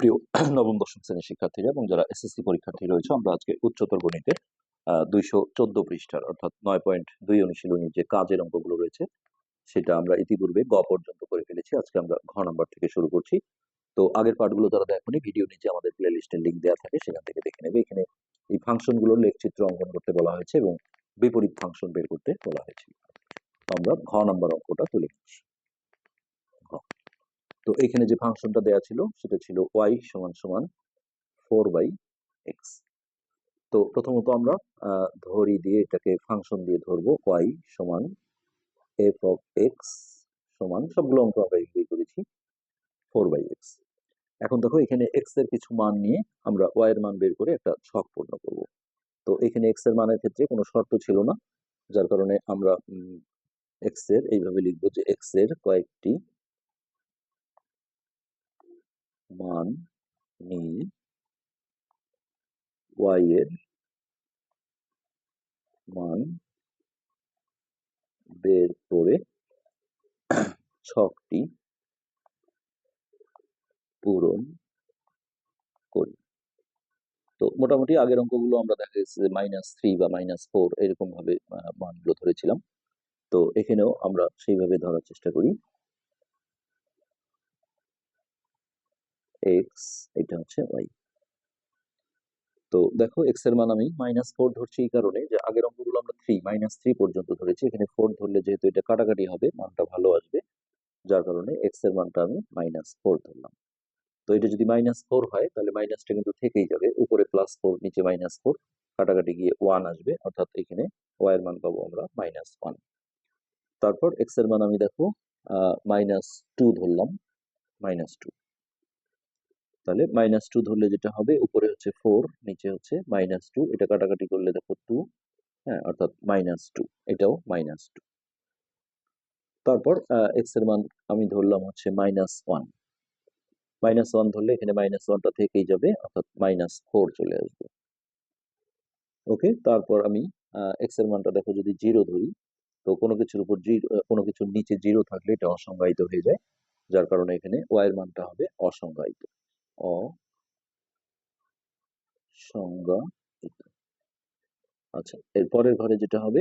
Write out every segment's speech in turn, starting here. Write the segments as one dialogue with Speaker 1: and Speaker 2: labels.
Speaker 1: প্রিয় নবম, দশম শ্রেণির শিক্ষার্থীরা এবং যারা এসএসসি পরীক্ষার্থী রয়েছে, আমরা আজকে উচ্চতর গণিতের দুইশো চোদ্দ পৃষ্ঠার অর্থাৎ নয় পয়েন্ট দুই অনুশীলনীর যে কাজের অঙ্কগুলো রয়েছে, সেটা আমরা ইতিপূর্বে গ পর্যন্ত করে ফেলেছি। আজকে আমরা ঘ নাম্বার থেকে শুরু করছি। তো আগের পার্টগুলো যারা দেখেনি ভিডিও নিচে আমাদের প্লে লিস্টের লিঙ্ক দেওয়া থাকে, সেখান থেকে দেখে নেবে। এখানে এই ফাংশনগুলোর লেখচিত্র অঙ্কন করতে বলা হয়েছে এবং বিপরীত ফাংশন বের করতে বলা হয়েছে। আমরা ঘ নাম্বার অঙ্কটা তুলে নিচ্ছি। তো এখানে যে ফাংশনটা দেয়া ছিল, সেটা ছিল ওয়াই সমান সমান ফোর বাই এক্স তো প্রথমত আমরা ধরি দিয়ে এটাকে ফাংশন দিয়ে ধরবো ওয়াই সমান এফ অফ এক্স সমান সবগুলো অঙ্ক আমরা এইভাবেই করেছি ফোর বাই এক্স এখন দেখো এখানে এক্সের কিছু মান নিয়ে আমরা ওয়াই এর মান বের করে একটা ছক পূর্ণ করব। তো এখানে এক্সের মানের ক্ষেত্রে কোনো শর্ত ছিল না, যার কারণে আমরা এক্সের এইভাবে লিখব যে এক্সের কয়েকটি মান নিয়ে ওয়াই এর মান বের করে. ছকটি পূরণ করি। তো মোটামুটি আগের অঙ্কগুলো আমরা দেখা গেছে যে মাইনাস থ্রি বা মাইনাস ফোর এরকম ভাবে মানগুলো ধরেছিলাম। তো এখানেও আমরা সেইভাবে ধরার চেষ্টা করি। এক্স এটা হচ্ছে ওয়াই তো দেখো এক্সের মান আমি মাইনাস ফোর ধরছি এই কারণে যে আগের অঙ্কগুলো আমরা থ্রি মাইনাস থ্রি পর্যন্ত ধরেছি। এখানে ফোর ধরলে যেহেতু এটা কাটাকাটি হবে, মানটা ভালো আসবে। যার কারণে এক্সের মানটা আমি মাইনাস ফোর ধরলাম। তো এটা যদি মাইনাস ফোর হয়, তাহলে মাইনাসটা কিন্তু থেকেই যাবে। উপরে প্লাস ফোর নিচে মাইনাস ফোর কাটাকাটি গিয়ে ওয়ান আসবে। অর্থাৎ এখানে ওয়াই এর মান পাবো আমরা মাইনাস ওয়ান তারপর এক্সের মান আমি দেখো মাইনাস টু ধরলাম মাইনাস টু তাহলে মাইনাস টু ধরলে যেটা হবে, উপরে হচ্ছে ফোর নিচে হচ্ছে মাইনাস টু এটা কাটাকাটি করলে দেখো টু হ্যাঁ অর্থাৎ মাইনাস টু এটাও মাইনাস টু তারপর এক্সের মান আমি ধরলাম হচ্ছে মাইনাস ওয়ান মাইনাস ওয়ান ধরলে এখানে মাইনাস ওয়ানটা থেকেই যাবে, অর্থাৎ মাইনাস ফোর চলে আসবে। ওকে তারপর আমি এক্সের মানটা দেখো যদি জিরো ধরি, তো কোনো কিছুর উপর জিরো কোনো কিছুর নিচে জিরো থাকলে এটা অসংজ্ঞায়িত হয়ে যায়, যার কারণে এখানে ওয়াই এর মানটা হবে অসংজ্ঞায়িত। অসংজ্ঞায়িত আচ্ছা এর পরের ঘরে যেটা হবে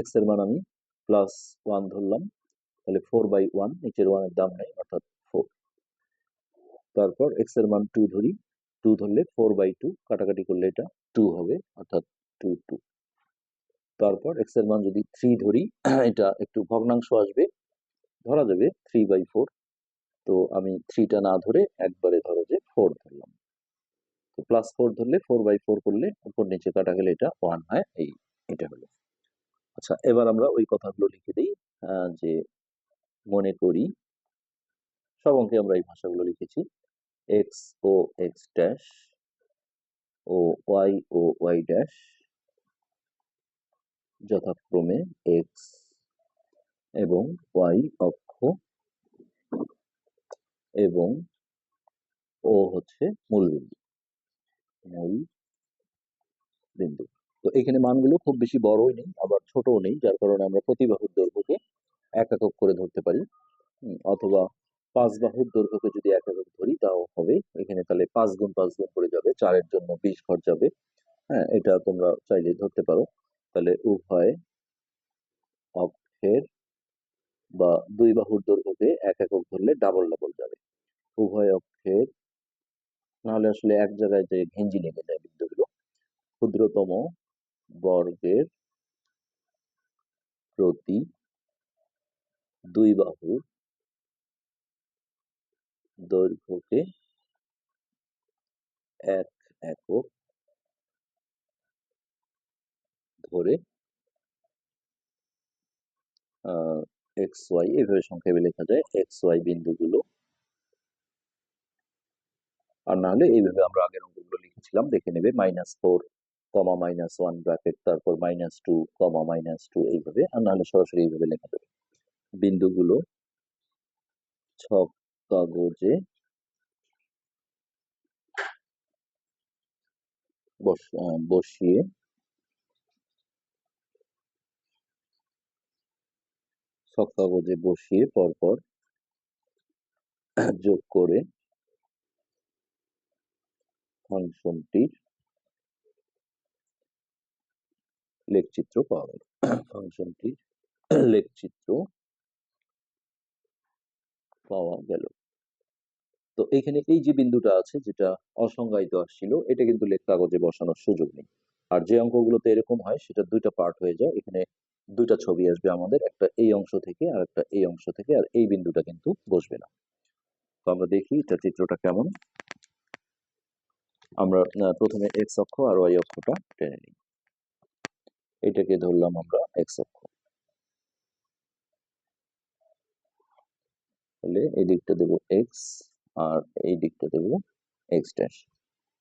Speaker 1: এক্সের মান আমি প্লাস ওয়ান ধরলাম, তাহলে ফোর বাই ওয়ান নিচের ওয়ানের দাম নেই, অর্থাৎ ফোর তারপর এক্সের মান টু ধরি টু ধরলে ফোর বাই টু কাটাকাটি করলে এটা টু হবে, অর্থাৎ টু টু তারপর এক্সের মান যদি থ্রি ধরি, এটা একটু ভগ্নাংশ আসবে, ধরা যাবে থ্রি বাই ফোর তো আমি থ্রিটা না ধরে একবারে ধরো যে ফোর ধরলাম। তো প্লাস ফোর ধরলে ফোর বাই ফোর করলে উপর নিচে কাটা গেলে এটা ওয়ান হয়, এই এটা হলো। আচ্ছা এবার আমরা ওই কথাগুলো লিখে দিই যে মনে করি সব অঙ্কে আমরা এই ভাষাগুলো লিখেছি। এক্স ও এক্স ড্যাশ ও ওয়াই ও ওয়াই ড্যাশ যথাক্রমে এক্স এবং ওয়াই অক্ষ এবং ও হচ্ছে মূল বিন্দু মূল বিন্দু তো এখানে মানগুলো খুব বেশি বড়ই নেই, আবার ছোটও নেই, যার কারণে আমরা প্রতি বাহুর দৈর্ঘ্যকে এক একক করে ধরতে পারি। অথবা পাঁচ বাহুর দৈর্ঘ্যকে যদি এক একক ধরি, তাও হবে। এখানে তাহলে পাঁচ গুণ পাঁচ গুণ করে যাবে, চারের জন্য বিশ ঘর যাবে। হ্যাঁ এটা তোমরা চাইলে ধরতে পারো। তাহলে উভয় অক্ষের বা দুই বাহুর দৈর্ঘ্যকে এক একক ধরলে ডাবল ডাবল যাবে। উভয় অক্ষের। নাহলে আসলে এক জায়গায় যে ঘেঞ্জি লেগে যায় বিন্দুগুলো, ক্ষুদ্রতম বর্গের প্রতি দুই বাহুর দৈর্ঘ্যকে এক একক ধরে এক্স ওয়াই এভাবে সংক্ষেপে লেখা যায় এক্স ওয়াই বিন্দুগুলো আর না হলে এইভাবে আমরা আগের অঙ্কগুলো লিখেছিলাম, দেখে নেবে minus four comma minus one bracket তারপর minus two comma minus two এইভাবে, আর না হলে সরাসরি এইভাবে লেখা যাবে। বিন্দুগুলো ছক কাগজে বসিয়ে ছক কাগজে বসিয়ে পরপর যোগ করে ফাংশনটির লেখচিত্র পাওয়া গেল। ফাংশনটির লেখচিত্র পাওয়া গেল। তো এখানে এই যে বিন্দুটা আছে যেটা অসংজ্ঞায়িত আসছিল, এটা কিন্তু লেখ কাগজে বসানোর সুযোগ নেই। আর যে অঙ্কগুলোতে এরকম হয়, সেটা দুইটা পার্ট হয়ে যায়। এখানে দুইটা ছবি আসবে আমাদের, একটা এই অংশ থেকে আর একটা এই অংশ থেকে, আর এই বিন্দুটা কিন্তু বসবে না। তো আমরা দেখি এটা চিত্রটা কেমন। আমরা প্রথমে এক্স অক্ষ আর ওয়াই অক্ষটা টেনে নিই। এটাকে ধরলাম আমরা এক্স অক্ষ। তাহলে এই দিকটা দেবো এক্স আর এই দিকটা দেবো এক্স ড্যাশ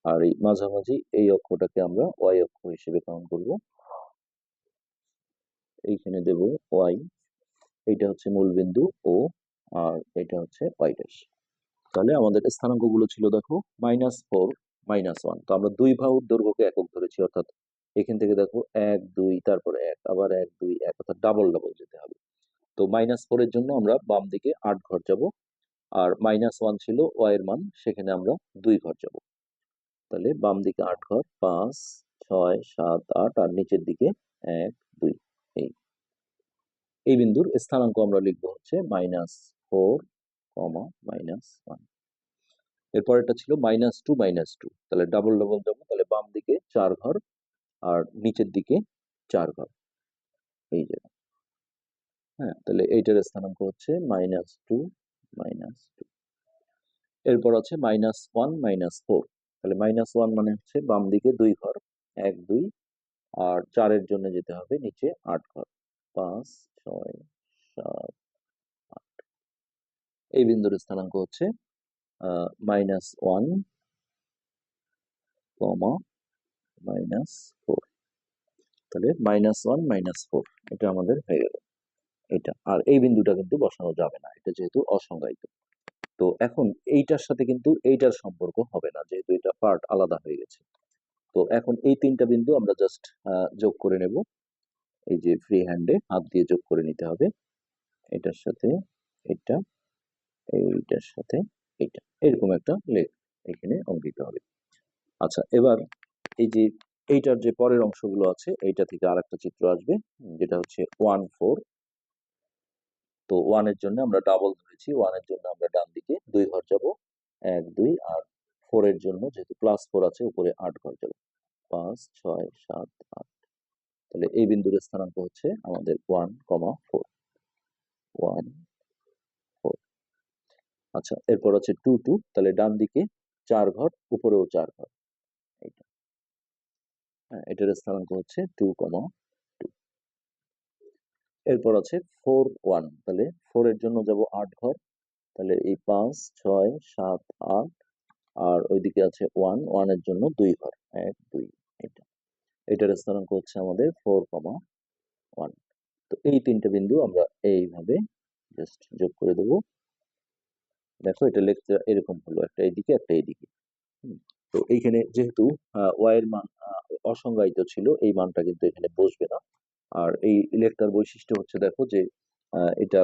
Speaker 1: আর এই মাঝামাঝি এই অক্ষটাকে আমরা ওয়াই অক্ষ হিসেবে কাউন্ট করব। এইখানে দেব ওয়াই এটা হচ্ছে মূল বিন্দু ও, আর এটা হচ্ছে ওয়াই ড্যাশ তাহলে আমাদের স্থানাঙ্কগুলো ছিল দেখো মাইনাস ফোর মাইনাস ওয়ান তো আমরা দুই বাহুর দৈর্ঘ্যকে একক ধরেছি, অর্থাৎ এখান থেকে দেখো এক, দুই, তারপরে এক, আবার এক, দুই, এক, অর্থাৎ ডাবল ডাবল যেতে হবে। তো মাইনাস ফোরের জন্য আমরা বাম দিকে আট ঘর যাব, আর মাইনাস ওয়ান ছিল ওয়াই এর মান, সেখানে আমরা দুই ঘর যাব। তাহলে বাম দিকে আট ঘর, পাঁচ, ছয়, সাত, আট, আর নিচের দিকে এক, দুই, এই। এই বিন্দুর স্থানাঙ্ক আমরা লিখব হচ্ছে minus four comma minus one এরপর এটা ছিল মাইনাস টু মাইনাস টু তাহলে ডাবল ডাবল যাব, তাহলে বাম দিকে চার ঘর আর নিচের দিকে চার ঘর। এই যে। হ্যাঁ তাহলে এইটার স্থানাঙ্ক হচ্ছে মাইনাস টু মাইনাস টু এরপর আছে মাইনাস ওয়ান মাইনাস ফোর তাহলে মাইনাস ওয়ান মানে হচ্ছে বাম দিকে দুই ঘর, এক, দুই। আর চারের জন্য যেতে হবে নিচে আট ঘর। পাঁচ, ছয়, সাত, আট। এই বিন্দুর স্থানাঙ্ক হচ্ছে minus one comma minus four তাহলে মাইনাস ওয়ান মাইনাস ফোর এটা আমাদের হয়ে গেল। এটা, আর এই বিন্দুটা কিন্তু বসানো যাবে না, এটা যেহেতু অসংজ্ঞায়িত। তো এখন এইটার সাথে কিন্তু এইটার সম্পর্ক হবে না, যেহেতু এটা পার্ট আলাদা হয়ে গেছে। তো এখন এই তিনটা বিন্দু আমরা জাস্ট যোগ করে নেব। এই যে ফ্রি হ্যান্ডে হাত দিয়ে যোগ করে নিতে হবে। এটার সাথে এটা, এইটার সাথে এইটা, এরকম একটা লেখ এখানে অঙ্কিত হবে। আচ্ছা এবার এই যে এইটার যে পরের অংশগুলো আছে, এইটা থেকে আর একটা চিত্র আসবে, যেটা হচ্ছে ওয়ান ফোর। তো ওয়ানের জন্য আমরা ডাবল ধরেছি ওয়ানের জন্য আমরা ডান দিকে দুই ঘর যাব, এক, দুই, আর ফোর এর জন্য যেহেতু প্লাস ফোর আছে, উপরে আট ঘর যাব। পাঁচ, ছয়, সাত, আট। তাহলে এই বিন্দুর স্থানাঙ্ক হচ্ছে আমাদের ওয়ান কমা ফোর ওয়ান আচ্ছা এরপর আছে টু টু তাহলে ডান দিকে চার ঘর, উপরেও চার ঘর। হ্যাঁ এটার স্থানাঙ্ক হচ্ছে টু কমা টু। এরপর আছে ফোর ওয়ান, তাহলে ফোর এর জন্য যাব আট ঘর, তাহলে এই পাঁচ, ছয়, সাত, আট, আর ওইদিকে আছে ওয়ান, ওয়ানের জন্য দুই ঘর, এক, দুই এটা এটার স্থানাঙ্ক হচ্ছে আমাদের ফোর কমা ওয়ান। তো এই তিনটে বিন্দু আমরা এইভাবে জাস্ট যোগ করে দেবো। দেখো এটা লেখতে এরকম হলো একটা এইদিকে একটা এইদিকে হুম, তো এইখানে যেহেতু ওয়াই এর মান অসংজ্ঞায়িত ছিল এই মানটা কিন্তু এখানে বসবে না। আর এই লেখটার বৈশিষ্ট্য হচ্ছে দেখো যে এটা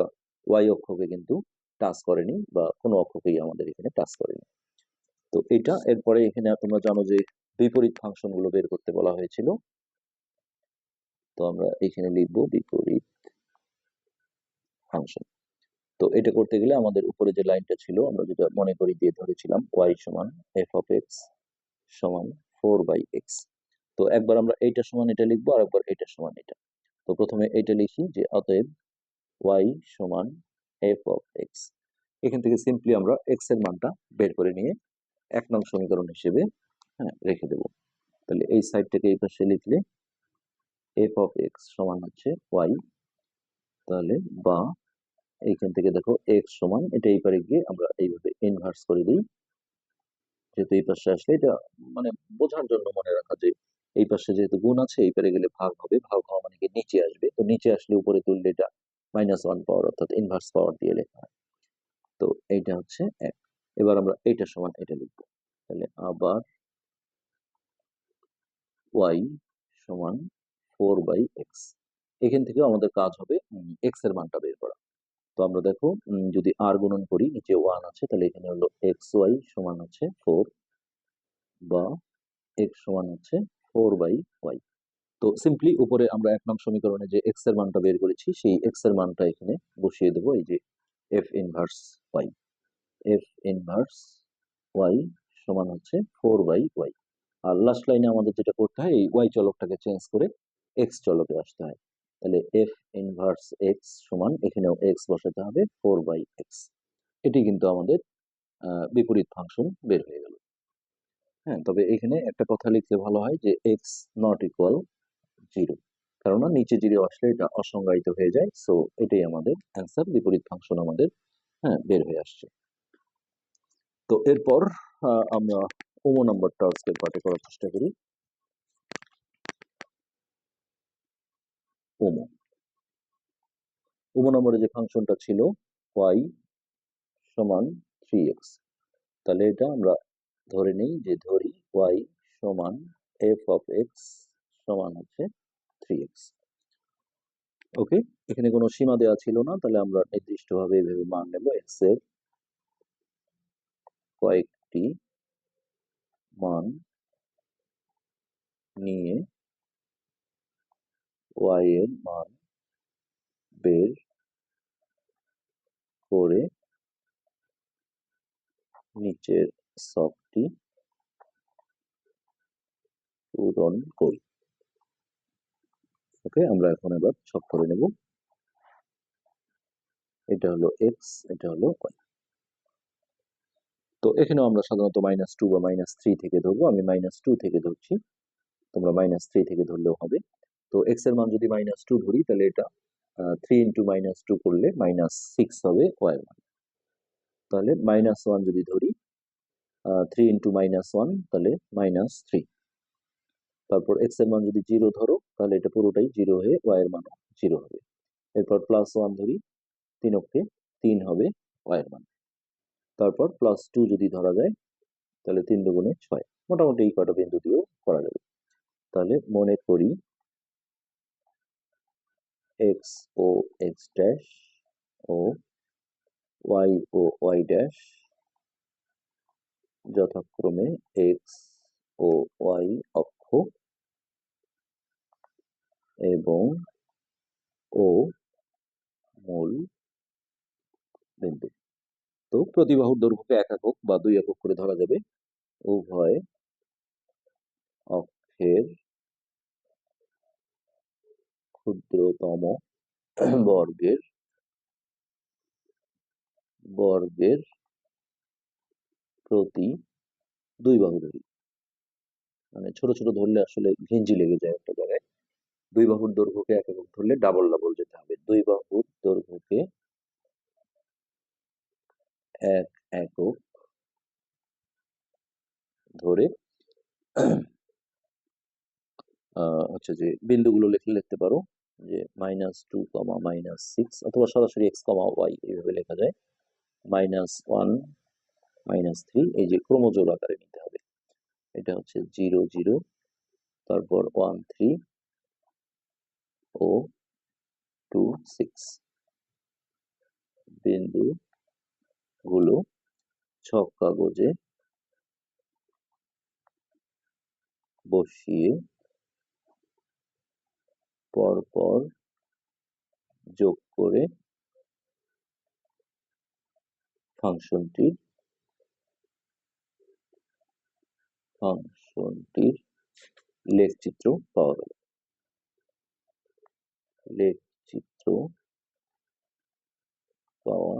Speaker 1: ওয়াই অক্ষকে কিন্তু টাচ করেনি বা কোনো অক্ষকেই আমাদের এখানে টাচ করেনি। তো এটা এরপরে এখানে তোমরা জানো যে বিপরীত ফাংশনগুলো বের করতে বলা হয়েছিল। তো আমরা এখানে লিখব বিপরীত ফাংশন। তো এটা করতে গেলে আমাদের উপরে যে লাইনটা ছিল, আমরা যেটা মনে করি দিয়ে ধরেছিলাম ওয়াই সমান এফ অফ এক্স সমান ফোর বাই এক্স তো একবার আমরা এইটা সমান এটা লিখব আর একবার এটা সমান এটা। তো প্রথমে এটা লিখি যে অতএব ওয়াই সমান এফ অফ এক্স এখান থেকে সিম্পলি আমরা এক্সের মানটা বের করে নিয়ে এক নং সমীকরণ হিসেবে হ্যাঁ রেখে দেব। তাহলে এই সাইডটাকে এই পাশে লিখলে এফ অফ এক্স সমান হচ্ছে ওয়াই তাহলে বা এইখান থেকে দেখো এক্স সমান, এটা এই পারে গিয়ে আমরা এইভাবে ইনভার্স করে দিই। যেহেতু এই পাশে আসলে এটা মানে বোঝার জন্য মনে রাখা যে এই পাশে যেহেতু গুণ আছে, এই পারে গেলে ভাগ হবে। ভাগ হওয়া মানে নিচে আসবে। তো নিচে আসলে উপরে তুললে এটা মাইনাস ওয়ান পাওয়ার অর্থাৎ ইনভার্স পাওয়ার দিয়ে লেখা তো এইটা হচ্ছে এক। এবার আমরা এইটা সমান এটা লিখব। তাহলে আবার ওয়াই সমান ফোর বাই এক্স এখান থেকেও আমাদের কাজ হবে এক্সের মানটা বের করা। তো আমরা দেখো যদি আর গুণন করি, নিচে ওয়ান আছে, তাহলে এখানে হলো এক্স ওয়াই সমান হচ্ছে ফোর বা এক্স সমান হচ্ছে ফোর বাই ওয়াই তো সিম্পলি উপরে আমরা এক নং সমীকরণে যে এক্সের মানটা বের করেছি, সেই এক্সের মানটা এখানে বসিয়ে দেবো, এই যে F inverse Y F inverse Y সমান হচ্ছে ফোর বাই ওয়াই আর লাস্ট লাইনে আমাদের যেটা করতে হয়, এই ওয়াই চলকটাকে চেঞ্জ করে এক্স চলকে আসতে হয়। তাহলে এফ ইনভার্স এক্স সমান এখানেও এক্স বসাতে হবে ফোর বাই এক্স এটি কিন্তু আমাদের বিপরীত ফাংশন বের হয়ে গেল। হ্যাঁ তবে এখানে একটা কথা লিখলে ভালো হয় যে এক্স নট ইকুয়াল জিরো কেননা নিচে জিরো আসলে এটা অসংজ্ঞায়িত হয়ে যায় সো এটাই আমাদের অ্যান্সার বিপরীত ফাংশন আমাদের হ্যাঁ বের হয়ে আসছে। তো এরপর আমরা ওমো নাম্বারটা আজকের পাঠে করার চেষ্টা করি। ওমো ওমো নম্বরে যে ফাংশনটা ছিল ওয়াই সমান থ্রি এক্স তাহলে এটা আমরা ধরে নেই যে ধরি ওয়াই সমান এফ অফ এক্স সমান হচ্ছে থ্রি এক্স ওকে? এখানে কোনো সীমা দেওয়া ছিল না, তাহলে আমরা নির্দিষ্টভাবে এইভাবে মান নেব এক্সের কয়েকটি মান নিয়ে ওয়াই এর মান বের করে নিচের সবটি পূরণ করি। ওকে, আমরা এখন এবার ছক করে নেব। এটা হলো এক্স এটা হলো ওয়াই তো এখানেও আমরা সাধারণত মাইনাস টু বা মাইনাস থ্রি থেকে ধরবো। আমি মাইনাস টু থেকে ধরছি। তোমরা মাইনাস থ্রি থেকে ধরলেও হবে। তো এক্সের মান যদি মাইনাস টু ধরি, তাহলে এটা থ্রি ইন্টু মাইনাস টু করলে মাইনাস সিক্স হবে ওয়াই মান। তাহলে মাইনাস ওয়ান যদি ধরি থ্রি ইন্টু মাইনাস ওয়ান তাহলে মাইনাস থ্রি তারপর এক্সের মান যদি জিরো ধরো, তাহলে এটা পুরোটাই জিরো হয়ে ওয়াই এর জিরো হবে। এরপর প্লাস ওয়ান ধরি, তিন অক্ষে তিন হবে ওয়াই এর মান। তারপর প্লাস টু যদি ধরা যায়, তাহলে তিন দুগুণে ছয়। মোটামুটি এই কটা বিন্দু দিয়েও করা যাবে। তাহলে মনে করি এক্স ও এক্স ড্যাশ ও ওয়াই ও ওয়াই ড্যাশ যথাক্রমে এক্স ও ওয়াই অক্ষ এবং ও মূল বিন্দু তো প্রতিবাহুর দৈর্ঘ্যকে এক একক বা দুই একক করে ধরা যাবে। উভয় অক্ষের ক্ষুদ্রতম বর্গের বর্গের প্রতি দুই বাহু ধরি। মানে ছোট ছোট ধরলে আসলে ঘিঞ্জি লেগে যায় একটা জায়গায়। দুই বাহুর দৈর্ঘ্যকে এক একক ধরলে ডাবল ডাবল যেতে হবে। দুই বাহুর দৈর্ঘ্যকে এক একক ধরে হচ্ছে যে বিন্দুগুলো লিখলে লিখতে পারো যে minus two comma minus six অথবা সরাসরি এক্স কমা ওয়াই এইভাবে লেখা যায়। মাইনাস ওয়ান মাইনাস থ্রি এই যে ক্রমজোর আকারে নিতে হবে। এটা হচ্ছে জিরো জিরো তারপর ওয়ান থ্রি ও টু সিক্স বিন্দু গুলো ছক কাগজে বসিয়ে পরপর যোগ করে ফাংশনটির ফাংশনটির লেখচিত্র পাওয়া গেল। লেখচিত্র পাওয়া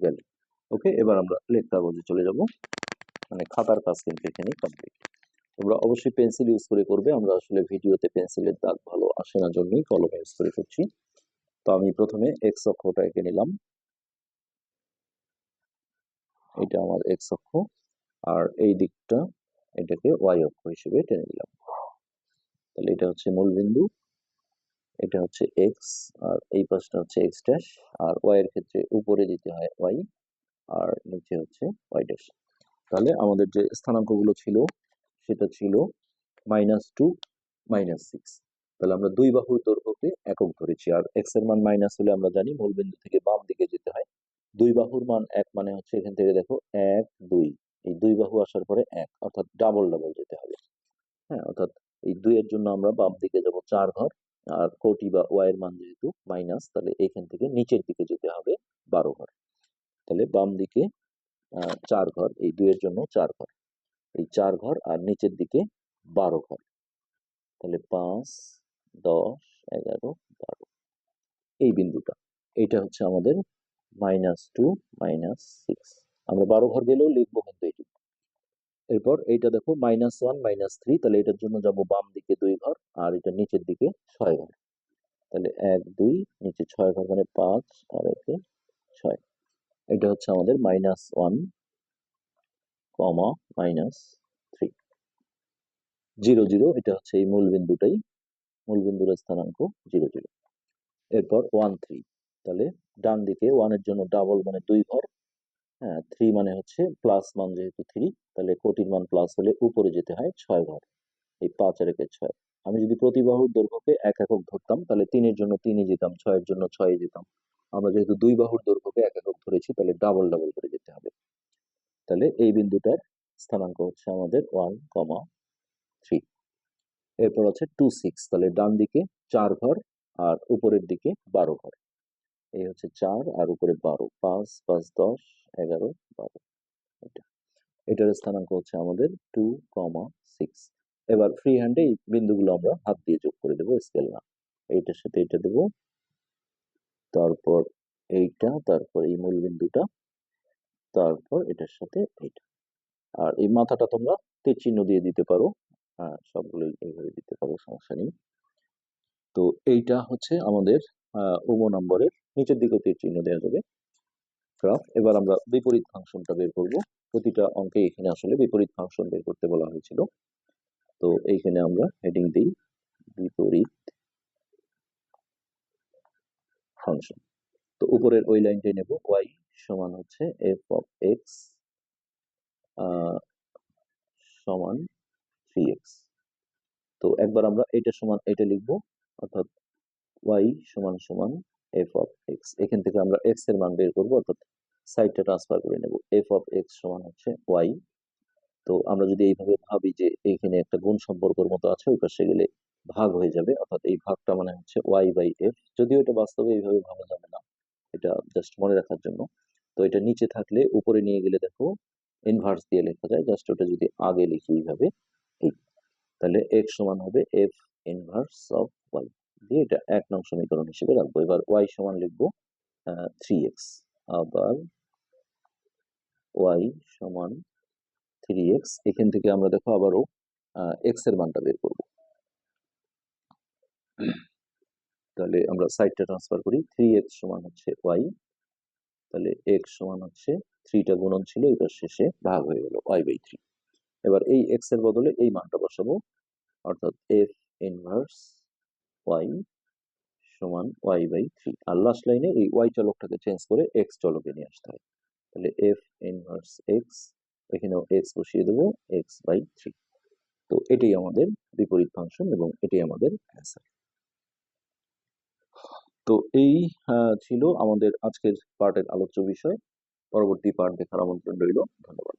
Speaker 1: গেল। ওকে, এবার আমরা লেখ কাগজে চলে যাব। মানে খাতার কাজ কিন্তু এখানে কমপ্লিট তোমরা অবশ্যই পেন্সিল ইউজ করে করবে। আমরা আসলে ভিডিওতে পেন্সিলের দাগ ভালো আসে না জন্যই কলম ইউজ করে করছি। তো আমি প্রথমে এক্স অক্ষটা এঁকে নিলাম। এটা আমার এক্স অক্ষ। আর এই দিকটা এটাকে ওয়াই অক্ষ হিসেবে টেনে দিলাম তাহলে এটা হচ্ছে মূল বিন্দু। এটা হচ্ছে এক্স আর এই পাশটা হচ্ছে এক্স ড্যাশ আর ওয়াই এর ক্ষেত্রে উপরে দিতে হয় ওয়াই আর নিচে হচ্ছে ওয়াই ড্যাশ তাহলে আমাদের যে স্থানাঙ্কগুলো ছিল সেটা ছিল মাইনাস টু মাইনাস সিক্স তাহলে আমরা দুই বাহুর দৈর্ঘ্যকে একক ধরেছি। আর এক্সের মান মাইনাস হলে আমরা জানি মূল বিন্দু থেকে বাম দিকে যেতে হয়। দুই বাহুর মান এক মানে হচ্ছে এখান থেকে দেখো এক, দুই। এই দুই বাহু আসার পরে এক, অর্থাৎ ডাবল ডাবল যেতে হবে। হ্যাঁ অর্থাৎ এই দুইয়ের জন্য আমরা বাম দিকে যাব চার ঘর। আর কোটি বা ওয়াই এর মান যেহেতু মাইনাস তাহলে এখান থেকে নিচের দিকে যেতে হবে বারো ঘর। তাহলে বাম দিকে চার ঘর, এই দুইয়ের জন্য চার ঘর। এই চার ঘর আর নিচের দিকে বারো ঘর। তাহলে পাঁচ, দশ, এগারো, বারো। এই বিন্দুটা, এইটা হচ্ছে আমাদের মাইনাস টু মাইনাস সিক্স আমরা বারো ঘর গেলেও লিখব কিন্তু এটি। এরপর এইটা দেখো মাইনাস ওয়ান মাইনাস থ্রি তাহলে এটার জন্য যাব বাম দিকে দুই ঘর আর এটা নিচের দিকে ছয় ঘর। তাহলে এক, দুই, নিচে ছয় ঘর মানে পাঁচ, আর একে ছয়। এটা হচ্ছে আমাদের minus one comma minus three zero zero এটা হচ্ছে এই মূল বিন্দুটাই। মূল বিন্দুর স্থানাঙ্ক জিরো জিরো এরপর ওয়ান থ্রি তাহলে ডান দিকে ওয়ানের জন্য ডাবল মানে দুই ঘর। হ্যাঁ থ্রি মানে হচ্ছে প্লাস মান যেহেতু থ্রি তাহলে কোটির মান প্লাস হলে উপরে যেতে হয় ছয় ঘর। এই পাঁচ আর একে ছয়। আমি যদি প্রতি বাহুর দৈর্ঘ্যকে এক একক ধরতাম, তাহলে তিনের জন্য তিনে যেতাম, ছয়ের জন্য ছয়ে যেতাম। আমরা যেহেতু দুই বাহুর দৈর্ঘ্যকে এক একক ধরেছি, তাহলে ডাবল ডাবল করে যেতে হবে। তাহলে এই বিন্দুটার স্থানাঙ্ক হচ্ছে আমাদের ওয়ান কমা থ্রি এরপর হচ্ছে টু সিক্স তাহলে ডান দিকে চার ঘর আর উপরের দিকে বারো ঘর। এই হচ্ছে চার আর উপরে বারো, পাঁচ পাঁচ, দশ, এগারো, বারো। এটা, এটার স্থানাঙ্ক হচ্ছে আমাদের টু কমা সিক্স এবার ফ্রি হ্যান্ডে এই বিন্দুগুলো আমরা হাত দিয়ে যোগ করে দেবো স্কেল না। এইটার সাথে এটা দেবো। তারপর এইটা, তারপর এই মূল বিন্দুটা। তারপর এটার সাথে এটা আর এই মাথাটা তোমরা তীর চিহ্ন দিয়ে দিতে পারো। হ্যাঁ সবগুলোই এইভাবে দিতে পারো, সমস্যা নেই। তো এইটা হচ্ছে আমাদের উম নম্বরের নিচের দিকে তীর চিহ্ন দেওয়া যাবে। গ্রাফ এবার আমরা বিপরীত ফাংশনটা বের করব। প্রতিটা অঙ্কে এখানে আসলে বিপরীত ফাংশন বের করতে বলা হয়েছিল। তো এইখানে আমরা হেডিং দিই, বিপরীত ফাংশন। তো উপরের ওই লাইনটাই নেব ওয়াই সমান হচ্ছে এফ অফ এক্স সমান থ্রি এক্স তো একবার আমরা এটা সমান, এটা লিখব, অর্থাৎ ওয়াই সমান সমান এফ অফ এক্স এখান থেকে আমরা এক্সের মান বের করব, অর্থাৎ সাইডটা ট্রান্সফার করে নেব। এফ অফ এক্স সমান হচ্ছে ওয়াই তো আমরা যদি এইভাবে ভাবি যে এইখানে একটা গুণ সম্পর্কের মতো আছে, ওই পাশে গেলে ভাগ হয়ে যাবে, অর্থাৎ এই ভাগটা মানে হচ্ছে ওয়াই বাই এফ যদিও এটা বাস্তবে এইভাবে ভাবা যাবে না। এটা জাস্ট মনে রাখার জন্য। তো এটা নিচে থাকলে উপরে নিয়ে গেলে দেখো ইনভার্স দিয়ে লেখা যায়। জাস্ট ওটা যদি আগে লিখি এইভাবে এই তাহলে এক্স সমান হবে এফ ইনভার্স অফ ওয়াই দিয়ে এটা এক নং সমীকরণ হিসেবে রাখব। এবার ওয়াই সমান লিখব থ্রি এক্স আবার ওয়াই সমান থ্রি এক্স এখান থেকে আমরা দেখো আবারও এক্সের মানটা বের করব। তাহলে আমরা সাইডটা ট্রান্সফার করি। থ্রি এক্স সমান হচ্ছে ওয়াই তাহলে এক্স সমান হচ্ছে থ্রিটা গুণন ছিল এটার শেষে ভাগ হয়ে গেল ওয়াই বাই থ্রি এবার এই এক্সের বদলে এই মানটা বসাবো। অর্থাৎ এফ ইনভার্স ওয়াই সমান ওয়াই বাই থ্রি আর লাস্ট লাইনে এই ওয়াই চলকটাকে চেঞ্জ করে এক্স চলকে নিয়ে আসতে হয়। তাহলে এফ ইনভার্স এক্স এখানেও এক্স বসিয়ে দেবো এক্স বাই থ্রি তো এটাই আমাদের বিপরীত ফাংশন এবং এটাই আমাদের অ্যান্সার তো এই ছিল আমাদের আজকের পার্টের আলোচ্য বিষয়। পরবর্তী পার্ট দেখার আমন্ত্রণ রইল। ধন্যবাদ।